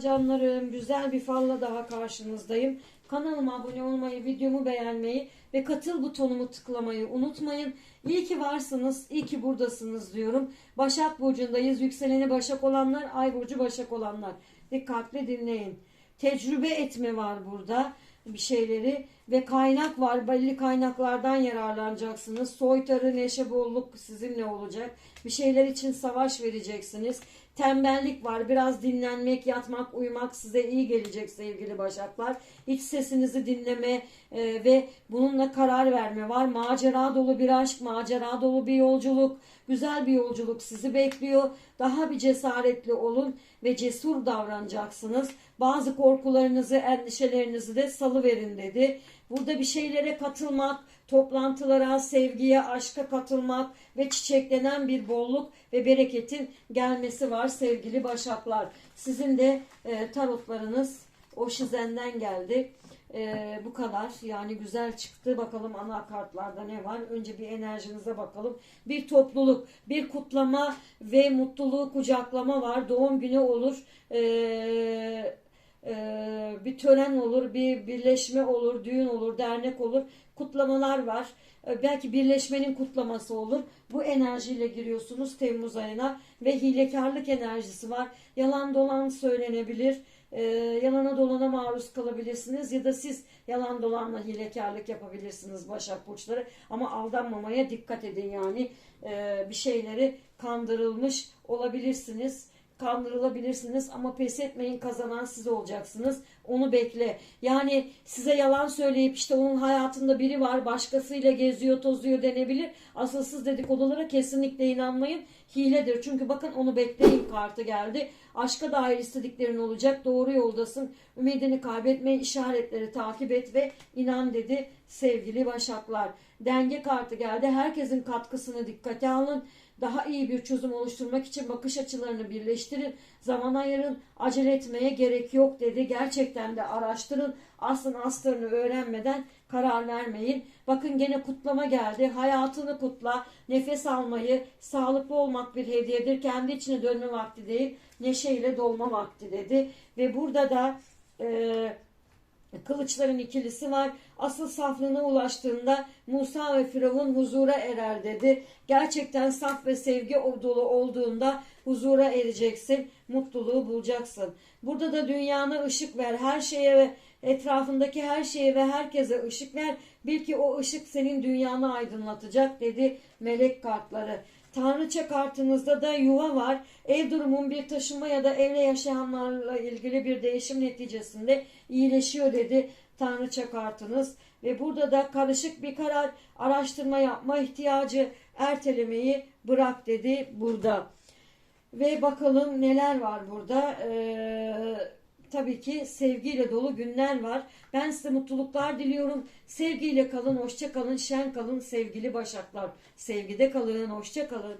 Canlarım güzel bir falla daha karşınızdayım. Kanalıma abone olmayı, videomu beğenmeyi ve katıl butonumu tıklamayı unutmayın. İyi ki varsınız, iyi ki buradasınız diyorum. Başak Burcu'ndayız. Yükseleni Başak olanlar, Ay Burcu Başak olanlar. Dikkatli dinleyin. Tecrübe etme var burada bir şeyleri ve kaynak var. Belli kaynaklardan yararlanacaksınız. Soytarı, neşe, bolluk sizinle olacak. Bir şeyler için savaş vereceksiniz. Tembellik var. Biraz dinlenmek, yatmak, uyumak size iyi gelecek sevgili başaklar. İç sesinizi dinleme e, ve bununla karar verme var. Macera dolu bir aşk, macera dolu bir yolculuk. Güzel bir yolculuk sizi bekliyor. Daha bir cesaretli olun ve cesur davranacaksınız. Bazı korkularınızı, endişelerinizi de salıverin dedi. Burada bir şeylere katılmak, toplantılara, sevgiye, aşka katılmak ve çiçeklenen bir bolluk ve bereketin gelmesi var sevgili başaklar. Sizin de e, tarotlarınız o şizenden geldi. E, bu kadar yani güzel çıktı. Bakalım ana kartlarda ne var? Önce bir enerjinize bakalım. Bir topluluk, bir kutlama ve mutluluğu kucaklama var. Doğum günü olur. Eee ee, bir tören olur, bir birleşme olur, düğün olur, dernek olur, kutlamalar var. Ee, belki birleşmenin kutlaması olur. Bu enerjiyle giriyorsunuz Temmuz ayına ve hilekarlık enerjisi var. Yalan dolan söylenebilir. Ee, yalana dolana maruz kalabilirsiniz ya da siz yalan dolanla hilekarlık yapabilirsiniz Başak Burçları. Ama aldanmamaya dikkat edin yani. Ee, bir şeyleri kandırılmış olabilirsiniz kandırılabilirsiniz ama pes etmeyin kazanan siz olacaksınız. Onu bekle. Yani size yalan söyleyip işte onun hayatında biri var başkasıyla geziyor tozuyor denebilir. Asılsız dedikodulara kesinlikle inanmayın. Hiledir. Çünkü bakın onu bekleyin kartı geldi. Aşka dair istediklerin olacak. Doğru yoldasın. Ümidini kaybetme. işaretleri takip et ve inan dedi sevgili başaklar. Denge kartı geldi. Herkesin katkısını dikkate alın. Daha iyi bir çözüm oluşturmak için bakış açılarını birleştirin. Zaman ayırın. Acele etmeye gerek yok dedi. Gerçekten de araştırın. Aslın astarını öğrenmeden karar vermeyin. Bakın gene kutlama geldi. Hayatını kutla. Nefes almayı, sağlıklı olmak bir hediyedir. Kendi içine dönme vakti değil. Neşeyle dolma vakti dedi. Ve burada da eee Kılıçların ikilisi var. Asıl saflığına ulaştığında Musa ve Firavun huzura erer dedi. Gerçekten saf ve sevgi dolu olduğunda huzura ereceksin. Mutluluğu bulacaksın. Burada da dünyana ışık ver. Her şeye ve etrafındaki her şeye ve herkese ışık ver. Bil ki o ışık senin dünyanı aydınlatacak dedi melek kartları. Tanrıça kartınızda da yuva var. Ev durumun bir taşınma ya da evle yaşayanlarla ilgili bir değişim neticesinde iyileşiyor dedi Tanrıça kartınız. Ve burada da karışık bir karar araştırma yapma ihtiyacı ertelemeyi bırak dedi burada. Ve bakalım neler var burada. Ee, tabii ki sevgiyle dolu günler var. Ben size mutluluklar diliyorum. Sevgiyle kalın, hoşça kalın, şen kalın sevgili başaklar. Sevgide kalın, hoşça kalın.